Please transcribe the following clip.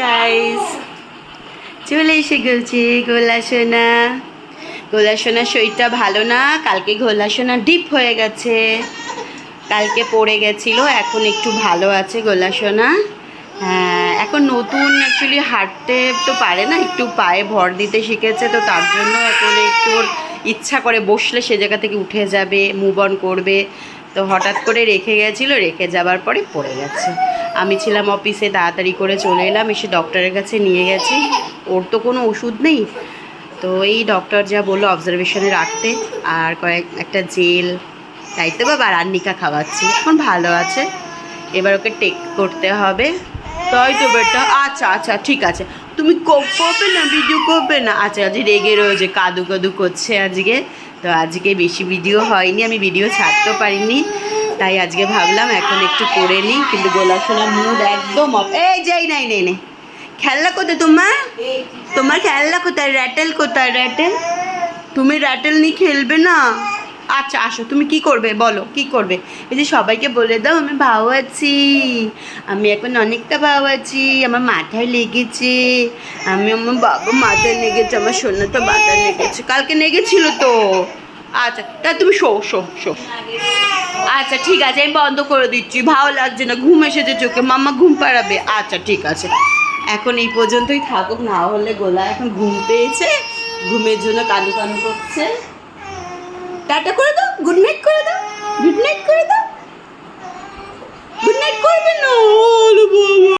Guys চলে এসে গেছে গোলা সোনা। গোলা সোনার শরীরটা ভালো না, কালকে গোলা সোনা ডিপ হয়ে গেছে। কালকে পড়ে গেছিল, এখন একটু ভালো আছে গোলা সোনা। হ্যাঁ এখন নতুন অ্যাকচুয়ালি হাঁটতে তো পারে না, একটু পায়ে ভর দিতে শিখেছে, তো তার জন্য এখন একটু ইচ্ছা করে বসলে সে জায়গা থেকে উঠে যাবে মুভ অন করবে। তো হঠাৎ করে রেখে গেছিল, রেখে যাবার পরে পড়ে গেছে। আমি ছিলাম অফিসে, তাড়াতাড়ি করে চলে এলাম, এসে ডক্টরের কাছে নিয়ে গেছি। ওর তো কোনো ওষুধ নেই। তো এই ডক্টর যা বলল অবজারভেশনে রাখতে। আর কয়েক, একটা জেল, তাই তো বাবা, রান্নিকা খাওয়াচ্ছি। এখন ভালো আছে। এবার ওকে টেক করতে হবে। তাই তো বেটা। আচ্ছা আচ্ছা ঠিক আছে। তুমি করবে না ভিডিও করবে না? আচ্ছা আজ রেগে রয়েছে, কাদু কাদু করছে আজকে। তো আজকে বেশি ভিডিও হয়নি, আমি ভিডিও ছাড়তেও পারিনি। তাই আজকে ভাবলাম এখন একটু করে নিই, কিন্তু গোলাপ সোনার মুড একদম এই যাই নাই নেই নে খেলনা কোথায় তোমার? তোমার খেলনা কোথায়? র্যাটেল কোথায়? র্যাটেল তুমি র্যাটেল নিয়ে খেলবে না? আচ্ছা আসো, তুমি কি করবে? বলো, কি করবে? এই যে সবাইকে বলে দাও, আমি ভাও আছি। আমি এখন অনেকটা ভাও আছি, আমার মাথায় লেগেছে। আমি আমার বাবা মাথায় লেগেছে, আমার সোনা তো মাথায় লেগেছে। কালকে লেগেছিল তো। আচ্ছা তা তুমি শো শো শো। আচ্ছা ঠিক আছে, আমি বন্ধ করে দিচ্ছি। ভালো লাগছে না, ঘুম এসেছে চোখে। মাম্মা ঘুম পাড়াবে। আচ্ছা ঠিক আছে। এখন এই পর্যন্তই থাকুক, না হলে গোলা এখন ঘুম পেয়েছে। ঘুমের জন্য কানু কানু করছে। টাটা করে দাও গুড নাইট করে দাও গুড নাইট করে দাও গুড নাইট করবে না ওরে বাবা